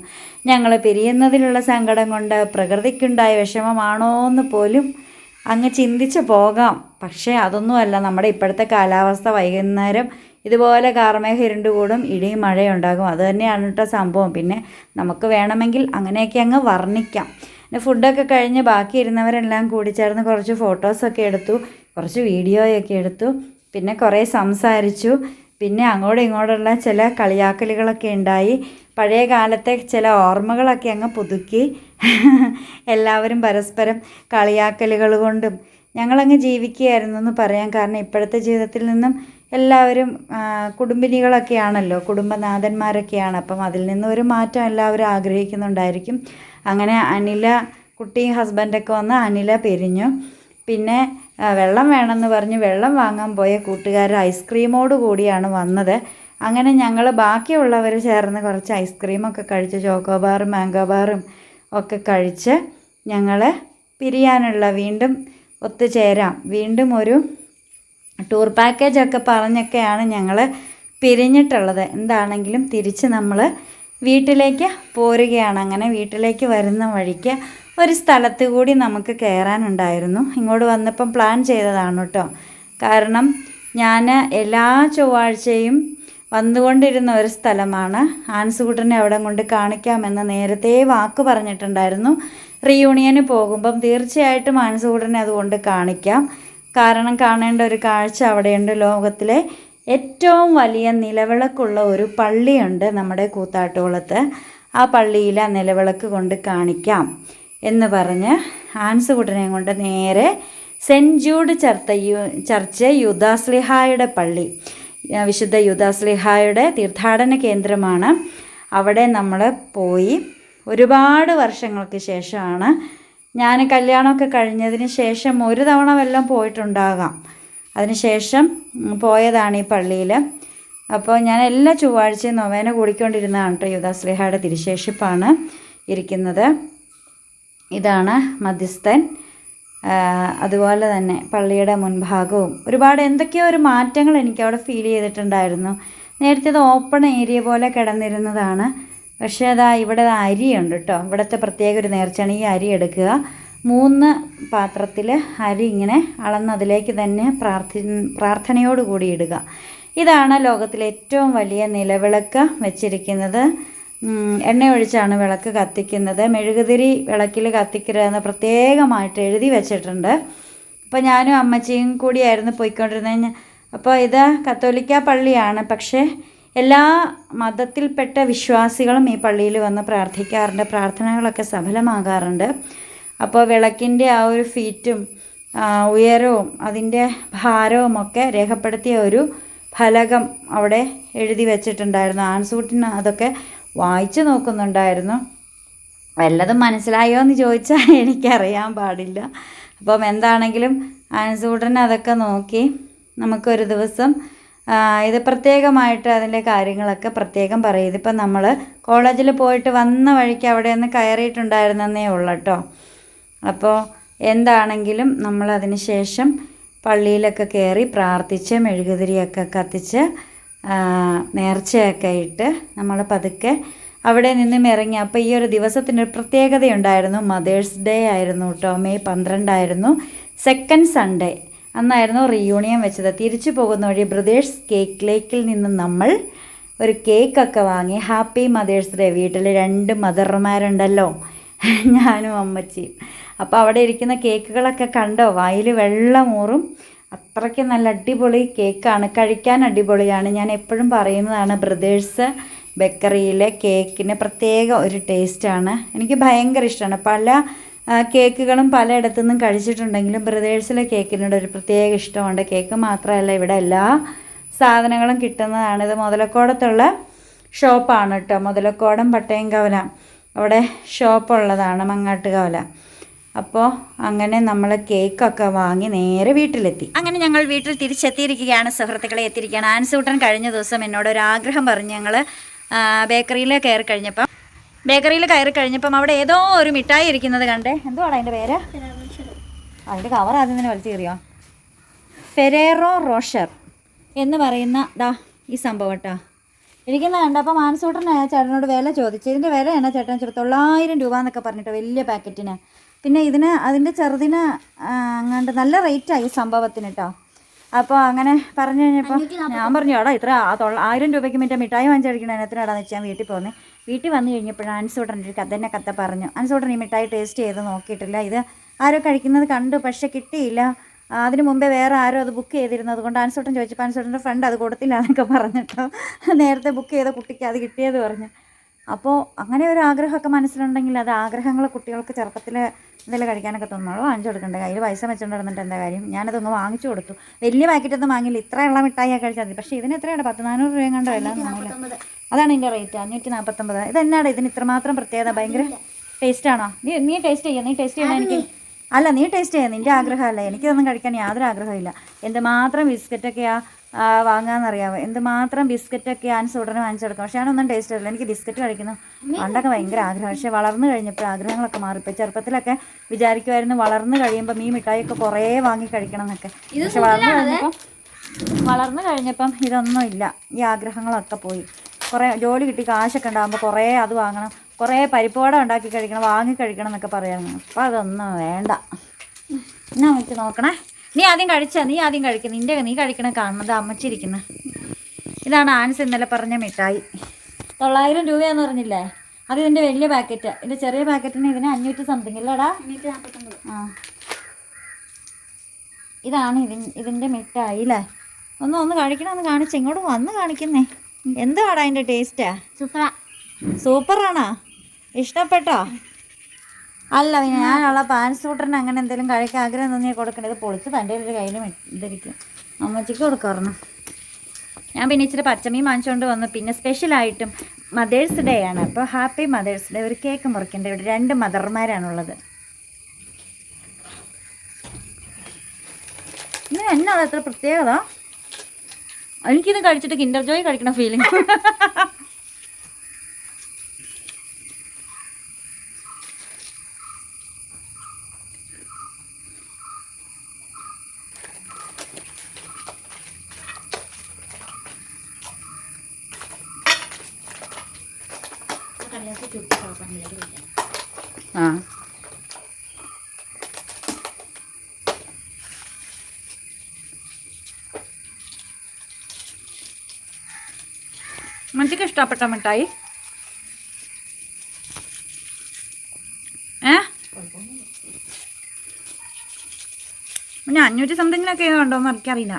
Speaker 1: ഞങ്ങൾ പിരിയുന്നതിലുള്ള സങ്കടം കൊണ്ട് പ്രകൃതിക്കുണ്ടായ വിഷമമാണോ എന്ന് പോലും അങ്ങ് ചിന്തിച്ച് പോകാം. പക്ഷേ അതൊന്നുമല്ല നമ്മുടെ ഇപ്പോഴത്തെ കാലാവസ്ഥ വൈകുന്നേരം ഇതുപോലെ കാർമേഘ ഇരുണ്ടുകൂടും ഇടിയും മഴയും ഉണ്ടാകും. അത് തന്നെയാണ് കേട്ടോ സംഭവം. പിന്നെ നമുക്ക് വേണമെങ്കിൽ അങ്ങനെയൊക്കെ അങ്ങ് വർണിക്കാം. പിന്നെ ഫുഡൊക്കെ കഴിഞ്ഞ് ബാക്കി ഇരുന്നവരെല്ലാം കൂടി ചേർന്ന് കുറച്ച് ഫോട്ടോസൊക്കെ എടുത്തു കുറച്ച് വീഡിയോയൊക്കെ എടുത്തു. പിന്നെ കുറേ സംസാരിച്ചു. പിന്നെ അങ്ങോട്ടും ഇങ്ങോട്ടുള്ള ചില കളിയാക്കലുകളൊക്കെ ഉണ്ടായി. പഴയ കാലത്തെ ചില ഓർമ്മകളൊക്കെ അങ്ങ് പുതുക്കി. എല്ലാവരും പരസ്പരം കളിയാക്കലുകൾ കൊണ്ടും ഞങ്ങളങ്ങ് ജീവിക്കുകയായിരുന്നു എന്ന് പറയാം കാരണം ഇപ്പോഴത്തെ ജീവിതത്തിൽ നിന്നും എല്ലാവരും കുടുംബിനികളൊക്കെയാണല്ലോ കുടുംബനാഥന്മാരൊക്കെയാണ്. അപ്പം അതിൽ നിന്നും ഒരു മാറ്റം എല്ലാവരും ആഗ്രഹിക്കുന്നുണ്ടായിരിക്കും. അങ്ങനെ അനില കുട്ടിയും ഹസ്ബൻഡൊക്കെ വന്ന് അനില പിരിഞ്ഞു. പിന്നെ വെള്ളം വേണമെന്ന് പറഞ്ഞ് വെള്ളം വാങ്ങാൻ പോയ കൂട്ടുകാർ ഐസ്ക്രീമോട് കൂടിയാണ് വന്നത്. അങ്ങനെ ഞങ്ങൾ ബാക്കിയുള്ളവർ ചേർന്ന് കുറച്ച് ഐസ്ക്രീമൊക്കെ കഴിച്ച് ചോക്കോബാറും മാംഗോ ബാറും ഒക്കെ കഴിച്ച് ഞങ്ങൾ പിരിയാനുള്ള വീണ്ടും ഒത്തുചേരാം. വീണ്ടും ഒരു ടൂർ പാക്കേജൊക്കെ പറഞ്ഞൊക്കെയാണ് ഞങ്ങൾ പിരിഞ്ഞിട്ടുള്ളത്. എന്താണെങ്കിലും തിരിച്ച് നമ്മൾ വീട്ടിലേക്ക് പോരുകയാണ്. അങ്ങനെ വീട്ടിലേക്ക് വരുന്ന വഴിക്ക് ഒരു സ്ഥലത്ത് കൂടി നമുക്ക് കയറാനുണ്ടായിരുന്നു. ഇങ്ങോട്ട് വന്നപ്പം പ്ലാൻ ചെയ്തതാണ് കേട്ടോ കാരണം ഞാൻ എല്ലാ ചൊവ്വാഴ്ചയും വന്നുകൊണ്ടിരുന്ന ഒരു സ്ഥലമാണ്. ആൻസുകുട്ടനെ അവിടെ കൊണ്ട് കാണിക്കാമെന്ന് നേരത്തെ വാക്ക് പറഞ്ഞിട്ടുണ്ടായിരുന്നു. റീയൂണിയന് പോകുമ്പം തീർച്ചയായിട്ടും ആൻസുകുട്ടനെ അതുകൊണ്ട് കാണിക്കാം. കാരണം കാണേണ്ട ഒരു കാഴ്ച അവിടെയുണ്ട് ലോകത്തിലെ ഏറ്റവും വലിയ നിലവിളക്കുള്ള ഒരു പള്ളിയുണ്ട് നമ്മുടെ കൂത്താട്ടുകുളത്ത് ആ പള്ളിയിൽ ആ നിലവിളക്ക് കൊണ്ട് കാണിക്കാം. എന്ന് പറഞ്ഞ് ആൻസുകുട്ടനെ കൊണ്ട് നേരെ സെന്റ് ജൂഡ് ചർത്ത യു ചർച്ച് യുദാസ്ലിഹായുടെ പള്ളി വിശുദ്ധ യുദാസ്ലിഹായുടെ തീർത്ഥാടന കേന്ദ്രമാണ്. അവിടെ നമ്മൾ പോയി ഒരുപാട് വർഷങ്ങൾക്ക് ശേഷമാണ്. ഞാൻ കല്യാണമൊക്കെ കഴിഞ്ഞതിന് ശേഷം ഒരു തവണ വല്ലതും പോയിട്ടുണ്ടാകാം. അതിനുശേഷം പോയതാണ് ഈ പള്ളിയിൽ. അപ്പോൾ ഞാൻ എല്ലാ ചൊവ്വാഴ്ചയും നൊവേന കൂടിക്കൊണ്ടിരുന്നതാണ് കേട്ടോ യുദാസ്ലിഹയുടെ തിരുശേഷിപ്പാണ് ഇരിക്കുന്നത്. ഇതാണ് മധ്യസ്ഥൻ. അതുപോലെ തന്നെ പള്ളിയുടെ മുൻഭാഗവും ഒരുപാട് എന്തൊക്കെയോ ഒരു മാറ്റങ്ങൾ എനിക്ക് അവിടെ ഫീൽ ചെയ്തിട്ടുണ്ടായിരുന്നു. നേരത്തെ ഇത് ഓപ്പൺ ഏരിയ പോലെ കിടന്നിരുന്നതാണ്. പക്ഷേ അതാ ഇവിടെ അരിയുണ്ട് കേട്ടോ. ഇവിടുത്തെ പ്രത്യേക ഒരു നേർച്ചയാണ് ഈ അരി എടുക്കുക. മൂന്ന് പാത്രത്തിൽ അരി ഇങ്ങനെ അളന്ന് അതിലേക്ക് തന്നെ പ്രാർത്ഥി പ്രാർത്ഥനയോടുകൂടി ഇടുക. ഇതാണ് ലോകത്തിലെ ഏറ്റവും വലിയ നിലവിളക്ക് വെച്ചിരിക്കുന്നത്. എണ്ണ ഒഴിച്ചാണ് വിളക്ക് കത്തിക്കുന്നത്. മെഴുകുതിരി വിളക്കിൽ കത്തിക്കരുതെന്ന് പ്രത്യേകമായിട്ട് എഴുതി വെച്ചിട്ടുണ്ട്. അപ്പോൾ ഞാനും അമ്മച്ചിയും കൂടിയായിരുന്നു പോയിക്കൊണ്ടിരുന്നത്. അപ്പോൾ ഇത് കത്തോലിക്ക പള്ളിയാണ്. പക്ഷേ എല്ലാ മതത്തിൽപ്പെട്ട വിശ്വാസികളും ഈ പള്ളിയിൽ വന്ന് പ്രാർത്ഥിക്കാറുണ്ട്. പ്രാർത്ഥനകളൊക്കെ സഫലമാകാറുണ്ട്. അപ്പോൾ വിളക്കിന്റെ ആ ഒരു ഫീറ്റും ഉയരവും അതിന്റെ ഭാരവും ഒക്കെ രേഖപ്പെടുത്തിയ ഒരു ഫലകം അവിടെ എഴുതി വെച്ചിട്ടുണ്ടായിരുന്നു. ആൺസൂട്ടിന് അതൊക്കെ വായിച്ചു നോക്കുന്നുണ്ടായിരുന്നു. വല്ലതും മനസ്സിലായോ എന്ന് ചോദിച്ചാൽ എനിക്കറിയാൻ പാടില്ല. അപ്പം എന്താണെങ്കിലും ആൻസൂടൻ അതൊക്കെ നോക്കി നമുക്കൊരു ദിവസം ഇത് പ്രത്യേകമായിട്ട് അതിന്റെ കാര്യങ്ങളൊക്കെ പ്രത്യേകം പറയും. ഇതിപ്പം നമ്മൾ കോളേജിൽ പോയിട്ട് വന്ന വഴിക്ക് അവിടെ ഒന്ന് കയറിയിട്ടുണ്ടായിരുന്നേ ഉള്ളൂ കേട്ടോ. അപ്പോൾ എന്താണെങ്കിലും നമ്മൾ അതിന് ശേഷം പള്ളിയിലൊക്കെ കയറി പ്രാർത്ഥിച്ച് മെഴുകുതിരിയൊക്കെ കത്തിച്ച് നേർച്ചയൊക്കെ ഇട്ട് നമ്മൾ പതുക്കെ അവിടെ നിന്നും ഇറങ്ങി. അപ്പോൾ ഈ ഒരു ദിവസത്തിന് ഒരു പ്രത്യേകതയുണ്ടായിരുന്നു. മദേഴ്സ് ഡേ ആയിരുന്നു കേട്ടോ മെയ് പന്ത്രണ്ടായിരുന്നു. സെക്കൻഡ് സൺഡേ അന്നായിരുന്നു റീയൂണിയൻ വെച്ചത്. തിരിച്ചു പോകുന്ന വഴി ബ്രദേഴ്സ് കേക്ക് ലേക്കിൽ നിന്ന് നമ്മൾ ഒരു കേക്കൊക്കെ വാങ്ങി. ഹാപ്പി മദേഴ്സ് ഡേ വീട്ടിൽ രണ്ട് മദർമാരുണ്ടല്ലോ ഞാനും അമ്മച്ചിയും. അപ്പോൾ അവിടെ ഇരിക്കുന്ന കേക്കുകളൊക്കെ കണ്ടോ? വായിൽ വെള്ളമൂറും അത്രയ്ക്ക് നല്ല അടിപൊളി കേക്കാണ്. കഴിക്കാൻ അടിപൊളിയാണ്. ഞാൻ എപ്പോഴും പറയുന്നതാണ് ബ്രദേഴ്സ് ബേക്കറിയിലെ കേക്കിന് പ്രത്യേക ഒരു ടേസ്റ്റാണ്. എനിക്ക് ഭയങ്കര ഇഷ്ടമാണ് പല കേക്കുകളും പലയിടത്തു നിന്നും കഴിച്ചിട്ടുണ്ടെങ്കിലും ബ്രദേഴ്സിലെ കേക്കിനോട് ഒരു പ്രത്യേക ഇഷ്ടമുണ്ട്. കേക്ക് മാത്രമല്ല ഇവിടെ എല്ലാ സാധനങ്ങളും കിട്ടുന്നതാണ്. ഇത് മുതലക്കോടത്തുള്ള ഷോപ്പാണ് കേട്ടോ. മുതലക്കോടം പട്ടയം കവല. അവിടെ ഷോപ്പുള്ളതാണ് മങ്ങാട്ടുകവല അപ്പോൾ അങ്ങനെ നമ്മൾ കേക്കൊക്കെ വാങ്ങി നേരെ വീട്ടിലെത്തി. അങ്ങനെ ഞങ്ങൾ വീട്ടിൽ തിരിച്ചെത്തിയിരിക്കുകയാണ്. സുഹൃത്തുക്കളെ എത്തിയിരിക്കുകയാണ്. ആൻസൂട്ടൻ കഴിഞ്ഞ ദിവസം എന്നോട് ഒരു ആഗ്രഹം പറഞ്ഞ് ഞങ്ങൾ ബേക്കറിയിൽ കയറി കഴിഞ്ഞപ്പം ബേക്കറിയിൽ കയറി കഴിഞ്ഞപ്പം അവിടെ ഏതോ ഒരു മിഠായി ഇരിക്കുന്നത് കണ്ടേ. എന്തുവാണ് അതിന്റെ പേര്? അതിന്റെ കവർ ആദ്യം തന്നെ വലിച്ചു കയറിയോ ഫെരേറോ റോഷർ എന്ന് പറയുന്ന ദാ ഈ സംഭവം കേട്ടോ. ഇരിക്കുന്ന കണ്ടപ്പോൾ മാനസൂട്ടൻ ചേട്ടനോട് വില ചോദിച്ചു. ഇതിന്റെ വില എന്നാ ചേട്ടൻ തൊള്ളായിരം രൂപ എന്നൊക്കെ പറഞ്ഞിട്ട് വലിയ പാക്കറ്റിന്. പിന്നെ ഇതിന് അതിന്റെ ചെറുതിന് അങ്ങാണ്ട് നല്ല റേറ്റായി സംഭവത്തിന് കേട്ടോ അപ്പോൾ അങ്ങനെ പറഞ്ഞു കഴിഞ്ഞപ്പോൾ ഞാൻ പറഞ്ഞു എടാ ഇത്ര ആയിരം രൂപയ്ക്ക് മറ്റേ മിഠായി വാങ്ങിച്ച് കഴിക്കണ എത്രയാടാന്ന് വെച്ചാൽ വീട്ടിൽ പോകുന്നത് വീട്ടിൽ വന്നു കഴിഞ്ഞപ്പോഴാണ് അൻസൂട്ടൻ ഒരു കഥ തന്നെ കഥ പറഞ്ഞു. അൻസൂട്ടൻ ഈ മിഠായി ടേസ്റ്റ് ചെയ്ത് നോക്കിയിട്ടില്ല. ഇത് ആരോ കഴിക്കുന്നത് കണ്ടു പക്ഷേ കിട്ടിയില്ല. അതിന് മുമ്പേ വേറെ ആരോ അത് ബുക്ക് ചെയ്തിരുന്നത് കൊണ്ട് ആൻസൂട്ടൻ ചോദിച്ചപ്പോൾ അൻസൂട്ടന്റെ ഫ്രണ്ട് അത് കൊടുത്തില്ല എന്നൊക്കെ പറഞ്ഞിട്ടോ നേരത്തെ ബുക്ക് ചെയ്ത കുട്ടിക്ക് അത് കിട്ടിയത് പറഞ്ഞു. അപ്പോൾ അങ്ങനെ ഒരു ആഗ്രഹമൊക്കെ മനസ്സിലുണ്ടെങ്കിൽ അത് ആഗ്രഹങ്ങൾ കുട്ടികൾക്ക് ചെറുപ്പത്തിൽ എന്തെങ്കിലും കഴിക്കാനൊക്കെ തോന്നുള്ളൂ വാങ്ങിച്ചു കൊടുക്കണ്ടേ? കയ്യിൽ പൈസ വെച്ചുകൊണ്ട് നടന്നിട്ട് എന്താ കാര്യം? ഞാനതൊന്ന് വാങ്ങിച്ചു കൊടുത്തു. വലിയ പാക്കറ്റൊന്നും വാങ്ങിയില്ല. ഇത്രയുള്ള മിഠായി കഴിച്ചാൽ മതി. പക്ഷേ ഇതിന് എത്രയാണ് പത്ത് നാനൂറ് രൂപയും കണ്ടോ എല്ലാം തോന്നില്ല അതാണ് ഇതിന്റെ റേറ്റ്. അഞ്ഞൂറ്റി നാൽപ്പത്തൊമ്പത് ഇതെന്നാണ് ഇതിന് ഇത്രമാത്രം പ്രത്യേകത? ഭയങ്കര ടേസ്റ്റ് ആണോ? നീ നീ ടേസ്റ്റ് ചെയ്യാം? നീ ടേസ്റ്റ് ചെയ്യണം എനിക്ക് അല്ല നീ ടേസ്റ്റ് ചെയ്യാം? നിന്റെ ആഗ്രഹമല്ല? എനിക്കിതൊന്നും കഴിക്കാൻ യാതൊരു ആഗ്രഹമില്ല എന്തുമാത്രം ബിസ്ക്കറ്റൊക്കെയാ ആ, വാങ്ങാന്നറിയാമോ എന്തുമാത്രം ബിസ്ക്കറ്റൊക്കെ ആൻസ് ഉടനെ വാങ്ങിച്ചു കൊടുക്കും പക്ഷേ ഞാനൊന്നും ടേസ്റ്റ് ചെയ്തില്ല എനിക്ക് ബിസ്ക്കറ്റ് കഴിക്കുന്നു. പണ്ടൊക്കെ ഭയങ്കര ആഗ്രഹം. പക്ഷേ വളർന്നു കഴിഞ്ഞപ്പോൾ ആഗ്രഹങ്ങളൊക്കെ മാറിപ്പോയി ചെറുപ്പത്തിലൊക്കെ വിചാരിക്കുമായിരുന്നു വളർന്നു കഴിയുമ്പോൾ ഈ മിഠായിയൊക്കെ കുറേ വാങ്ങി കഴിക്കണം എന്നൊക്കെ പക്ഷെ വളർന്നു കഴിഞ്ഞപ്പം വളർന്നു കഴിഞ്ഞപ്പം ഇതൊന്നും ഇല്ല ഈ ആഗ്രഹങ്ങളൊക്കെ പോയി. കുറേ ജോലി കിട്ടി കാശൊക്കെ ഉണ്ടാകുമ്പോൾ കുറേ അത് വാങ്ങണം. കുറേ പരിപ്പോടെ ഉണ്ടാക്കി കഴിക്കണം വാങ്ങി കഴിക്കണം എന്നൊക്കെ പറയാറുണ്ട്. അപ്പോൾ അതൊന്നും വേണ്ട. എന്നാ വെച്ച് നോക്കണേ. നീ ആദ്യം കഴിച്ച നീ ആദ്യം കഴിക്കുന്ന നിന്റെ നീ കഴിക്കണ കാണുന്നത് അമ്മച്ചിരിക്കുന്ന. ഇതാണ് ആൻസ് ഇന്നലെ പറഞ്ഞ മിഠായി. തൊള്ളായിരം രൂപയാന്ന് പറഞ്ഞില്ലേ? അത് ഇതിന്റെ വലിയ പാക്കറ്റ്. ഇതിന്റെ ചെറിയ പാക്കറ്റിന് ഇതിന് അഞ്ഞൂറ്റി സംതിങ്. ഇല്ലടാ. ആ. ഇതാണ് ഇതി ഇതിന്റെ മിഠായി അല്ലേ ഒന്ന് ഒന്ന് കഴിക്കണം ഒന്ന് കാണിച്ച്. ഇങ്ങോട്ട് വന്ന് കാണിക്കുന്നേ. എന്തുവാടാ അതിന്റെ ടേസ്റ്റാ
Speaker 3: സൂപ്പറാ.
Speaker 1: സൂപ്പറാണോ? ഇഷ്ടപ്പെട്ടോ? അല്ല പിന്നെ ഞാനുള്ള പാൻസ് സൂട്ടറിന് അങ്ങനെ എന്തെങ്കിലും കഴിക്കാൻ ആഗ്രഹം തോന്നിയാൽ കൊടുക്കേണ്ടത് പൊളിച്ച് തന്റെ ഒരു കയ്യിൽ ഇതിരിക്കും അമ്മച്ചിക്ക് കൊടുക്കാറുണ്ട് ഞാൻ പിന്നെ ഇച്ചിരി പച്ചമീൻ വാങ്ങിച്ചുകൊണ്ട് വന്നു. പിന്നെ സ്പെഷ്യലായിട്ടും മദേഴ്സ് ഡേ ആണ്. അപ്പോൾ ഹാപ്പി മദേഴ്സ് ഡേ ഒരു കേക്ക് മുറിക്കേണ്ട? ഇവിടെ രണ്ട് മദർമാരാണുള്ളത് ഇങ്ങനെ എന്നാണ് അത്ര പ്രത്യേകത? എനിക്കിത് കഴിച്ചിട്ട് കിൻഡർ ജോയ് കഴിക്കണ ഫീലിംഗ് ആ മഞ്ചിക്ക് ഇഷ്ടപ്പെട്ട മിഠായി? ഏ? പിന്നെ അഞ്ഞൂറ്റി സംതിങ്ങിനൊക്കെ ഉണ്ടോ എന്ന് എനിക്കറിയില്ല.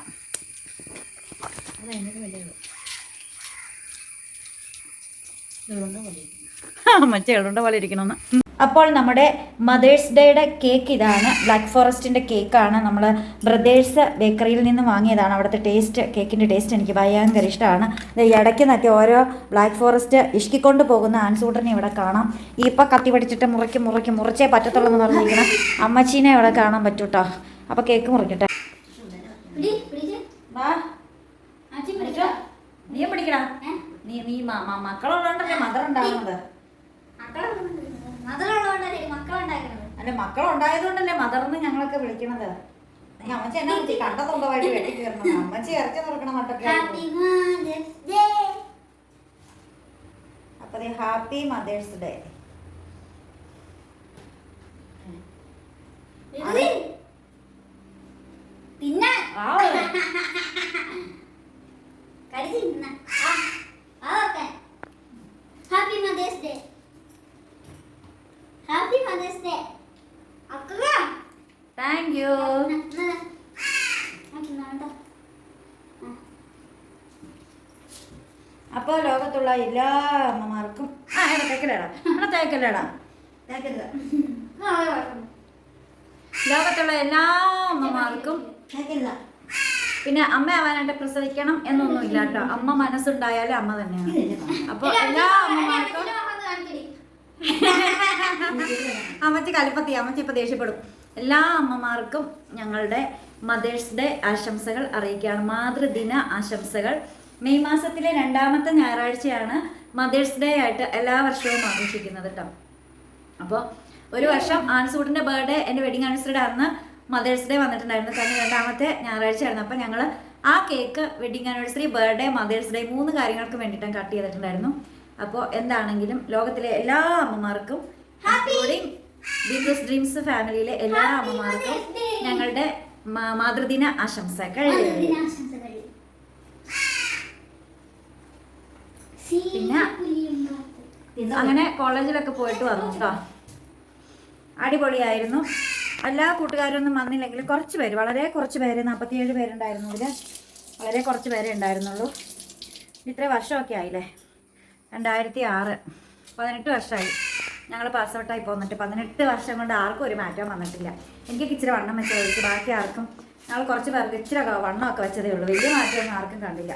Speaker 1: മറ്റേ എളുണ്ട പോലെ ഇരിക്കണമെന്ന് അപ്പോൾ നമ്മുടെ മദേഴ്സ് ഡേയുടെ കേക്ക് ഇതാണ്. ബ്ലാക്ക് ഫോറസ്റ്റിന്റെ കേക്കാണ് നമ്മൾ ബ്രദേഴ്സ് ബേക്കറിയിൽ നിന്ന് വാങ്ങിയതാണ്. അവിടുത്തെ ടേസ്റ്റ് കേക്കിന്റെ ടേസ്റ്റ് എനിക്ക് ഭയങ്കര ഇഷ്ടമാണ്. ഇത് ഇടയ്ക്ക് നിന്നൊക്കെ ഓരോ ബ്ലാക്ക് ഫോറസ്റ്റ് ഇഷ്കിക്കൊണ്ട് പോകുന്ന ആൻസൂട്ടറിനെ ഇവിടെ കാണാം. ഈ ഇപ്പം കത്തി പിടിച്ചിട്ട് മുറിക്ക് മുറിക്ക് മുറിച്ചേ പറ്റത്തുള്ളൂ എന്ന് പറഞ്ഞിരിക്കണം. അമ്മച്ചീനെ ഇവിടെ കാണാൻ പറ്റൂട്ടോ. അപ്പോൾ കേക്ക് മുറിക്കട്ടെ. നീ പിടിക്കടാ? നീ നീ മക്കളുള്ളതുകൊണ്ടല്ലേ മദർ ഉണ്ടാകുന്നത്
Speaker 3: മക്കളുള്ളതുകൊണ്ട് മധുരമുള്ളതുകൊണ്ടല്ലേ ഈ മക്കളുണ്ടാക്കുന്നത്.
Speaker 1: അല്ല മക്കളുണ്ടായതുകൊണ്ടല്ലേ മദർന്ന് ഞങ്ങളൊക്കെ വിളിക്കണത്. അമ്മച്ചി എന്നാ വിളിച്ച് കണ്ട സ്വന്തമായിട്ട് വെട്ടി കയറണം അമ്മച്ചി ഇറച്ചി തുറക്കണം മട്ടൊക്കെ. അപ്പൊ ഹാപ്പി മദേഴ്സ് ഡേ
Speaker 3: ഇത് തിന്നാൻ. കടിച്ച് തിന്നാൻ. ആ, അതൊക്കെ. Happy Mother's Day. Happy Mother's Day. അക്കുക.
Speaker 1: താങ്ക് യു
Speaker 3: ന- ന- ആ, തിന്നാട്ടോ. ആ.
Speaker 1: അപ്പൊ ലോകത്തുള്ള എല്ലാ അമ്മമാർക്കും. ആ എടാ തേക്കല്ലേടാ. എടാ
Speaker 3: കുഴപ്പമില്ല.
Speaker 1: ലോകത്തുള്ള എല്ലാ അമ്മമാർക്കും. പിന്നെ അമ്മ ആവാനായിട്ട് പ്രസവിക്കണം എന്നൊന്നും ഇല്ല കേട്ടോ. അമ്മ മനസ്സുണ്ടായാലും അമ്മ തന്നെയാണ്. അപ്പൊ എല്ലാ അമ്മമാർക്കും. അമ്മച്ചി കലിപ്പത്തി അമ്മച്ചി ഇപ്പൊ ദേഷ്യപ്പെടും. എല്ലാ അമ്മമാർക്കും ഞങ്ങളുടെ മദേഴ്സ് ഡേ ആശംസകൾ അറിയിക്കുകയാണ്. മാതൃദിന ആശംസകൾ മെയ് മാസത്തിലെ രണ്ടാമത്തെ ഞായറാഴ്ചയാണ് മദേഴ്സ് ഡേ ആയിട്ട് എല്ലാ വർഷവും ആഘോഷിക്കുന്നത് കേട്ടോ അപ്പോൾ ഒരു വർഷം ആൻസൂട്ടിന്റെ ബർത്ത്ഡേ എന്റെ വെഡിങ് ആനിവേഴ്സറിയുടെ അന്ന് മദേഴ്സ് ഡേ വന്നിട്ടുണ്ടായിരുന്നു. കാരണം രണ്ടാമത്തെ ഞായറാഴ്ച ആയിരുന്നു അപ്പോൾ ഞങ്ങൾ ആ cake wedding anniversary birthday mother's day മൂന്ന് കാര്യങ്ങൾക്ക് വേണ്ടിയിട്ടാണ് കട്ട് ചെയ്തിട്ടുണ്ടായിരുന്നു. അപ്പോൾ എന്താണെങ്കിലും ലോകത്തിലെ എല്ലാ അമ്മമാർക്കും ഇൻക്ലൂഡിങ് ബിഗ്ഗസ് ഡ്രീംസ് ഫാമിലിയിലെ എല്ലാ അമ്മമാർക്കും ഞങ്ങളുടെ മാതൃദിന ആശംസകൾ. പിന്നെ അങ്ങനെ കോളേജിലൊക്കെ പോയിട്ട് വന്നു കേട്ടോ അടിപൊളിയായിരുന്നു. എല്ലാ കൂട്ടുകാരൊന്നും വന്നില്ലെങ്കിൽ കുറച്ച് പേര് വളരെ കുറച്ച് പേര് നാൽപ്പത്തിയേഴ് പേരുണ്ടായിരുന്നു ഇതിൽ വളരെ കുറച്ച് പേരെ ഉണ്ടായിരുന്നുള്ളൂ. ഇത്ര വർഷമൊക്കെ ആയില്ലേ? രണ്ടായിരത്തി ആറ്. പതിനെട്ട് വർഷമായി. ഞങ്ങൾ പാസ് ഔട്ടായി പോന്നിട്ട് പതിനെട്ട് വർഷം കൊണ്ട് ആർക്കും ഒരു മാറ്റം വന്നിട്ടില്ല. എനിക്ക് ഇച്ചിരി വണ്ണം വെച്ചത് ബാക്കി ആർക്കും ഞങ്ങൾ കുറച്ച് പേർക്ക് ഇച്ചിരി വണ്ണമൊക്കെ വെച്ചതേ ഉള്ളൂ. വലിയ മാറ്റമൊന്നും ആർക്കും കണ്ടില്ല.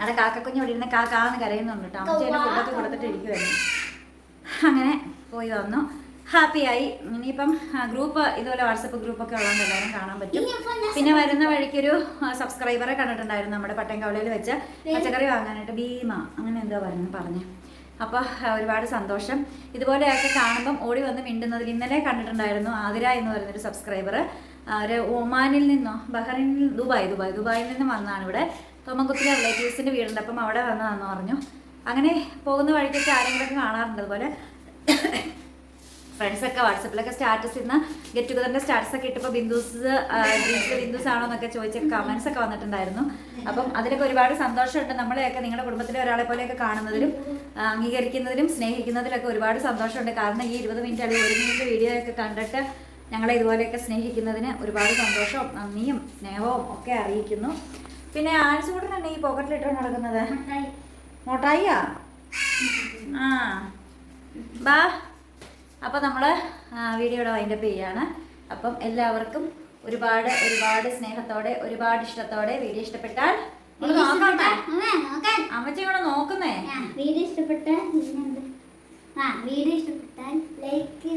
Speaker 1: ഞങ്ങളുടെ കാക്കക്കുഞ്ഞ് ഇവിടെ ഇരുന്ന് കാക്കാന്ന് കാന്ന് കരയുന്നുണ്ട് കേട്ടോ. അമ്മച്ചേനെ ഫുഡൊക്കെ കൊടുത്തിട്ട് ഇരിക്കുവായിരുന്നു. അങ്ങനെ പോയി വന്നു. ഹാപ്പിയായി. ഇനിയിപ്പം ഗ്രൂപ്പ് ഇതുപോലെ വാട്സപ്പ് ഗ്രൂപ്പൊക്കെ ഉള്ളതുകൊണ്ട് എല്ലാവരും കാണാൻ പറ്റും. പിന്നെ വരുന്ന വഴിക്കൊരു സബ്സ്ക്രൈബറെ കണ്ടിട്ടുണ്ടായിരുന്നു നമ്മുടെ പട്ടംകവലയിൽ വെച്ച്. പച്ചക്കറി വാങ്ങാനായിട്ട് ഭീമ. അങ്ങനെ എന്തോ പറഞ്ഞു പറഞ്ഞു. അപ്പോൾ ഒരുപാട് സന്തോഷം. ഇതുപോലെയൊക്കെ കാണുമ്പം ഓടി വന്ന് മിണ്ടുന്നതിൽ ഇന്നലെ കണ്ടിട്ടുണ്ടായിരുന്നു ആതിര എന്ന് പറയുന്നൊരു സബ്സ്ക്രൈബർ ഒരു ഒമാനിൽ നിന്നോ ബഹ്റിനിൽ ദുബായ് ദുബായ്. ദുബായിൽ നിന്ന് വന്നാണ് ഇവിടെ. തോമംകുത്തിലെ റിലേറ്റീവ്സിന്റെ വീടുണ്ട്. അപ്പം അവിടെ വന്നതാണെന്ന് പറഞ്ഞു. അങ്ങനെ പോകുന്ന വഴിക്കൊക്കെ ആരെങ്കിലൊക്കെ കാണാറുണ്ട് അതുപോലെ ഫ്രണ്ട്സൊക്കെ വാട്സപ്പിലൊക്കെ സ്റ്റാറ്റസ് ഇന്ന് ഗെറ്റ് ടുഗദറിന്റെ സ്റ്റാറ്റസ് ഒക്കെ ഇട്ടപ്പോൾ ബിന്ദുസ് ബിന്ദുസ് ആണോ എന്നൊക്കെ ചോദിച്ച കമൻസ് ഒക്കെ വന്നിട്ടുണ്ടായിരുന്നു. അപ്പം അതിലൊക്കെ ഒരുപാട് സന്തോഷമുണ്ട്. നമ്മളെയൊക്കെ നിങ്ങളുടെ കുടുംബത്തിലെ ഒരാളെ പോലെയൊക്കെ കാണുന്നതിലും അംഗീകരിക്കുന്നതിലും സ്നേഹിക്കുന്നതിലൊക്കെ ഒരുപാട് സന്തോഷമുണ്ട്. കാരണം ഈ ഇരുപത് മിനിറ്റ് അല്ലെങ്കിൽ ഒരു മിനിറ്റ് വീഡിയോ ഒക്കെ കണ്ടിട്ട് ഞങ്ങളെ ഇതുപോലെയൊക്കെ സ്നേഹിക്കുന്നതിന് ഒരുപാട് സന്തോഷവും നന്ദിയും സ്നേഹവും ഒക്കെ അറിയിക്കുന്നു. പിന്നെ തന്നെ ഈ പോക്കറ്റിലിട്ട് നടക്കുന്നത്?
Speaker 3: മിഠായി.
Speaker 1: മോട്ടായിയാ? ആ. ബാ. അപ്പം നമ്മൾ വീഡിയോയുടെ വൈൻഡപ്പ് ചെയ്യാണ്. അപ്പം എല്ലാവർക്കും ഒരുപാട് ഒരുപാട് സ്നേഹത്തോടെ ഒരുപാട് ഇഷ്ടത്തോടെ വീഡിയോ ഇഷ്ടപ്പെട്ടാൽ അമ്മച്ചി കൂടെ നോക്കുന്നേ.
Speaker 3: വീഡിയോ ഇഷ്ടപ്പെട്ട ആ വീഡിയോ ഇഷ്ടപ്പെട്ടാൽ ലൈക്ക്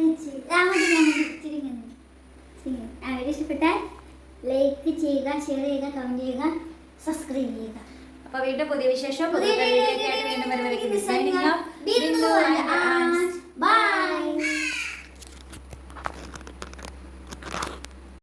Speaker 3: വീഡിയോ ഇഷ്ടപ്പെട്ടാൽ ലൈക്ക് ചെയ്യുക ഷെയർ ചെയ്യുക കമന്റ് ചെയ്യുക സബ്സ്ക്രൈബ് ചെയ്യുക
Speaker 1: അപ്പൊ വീണ്ടും പുതിയ വിശേഷം
Speaker 3: പുതിയ
Speaker 1: വീണ്ടും
Speaker 3: വരുമായിരിക്കും ബൈ.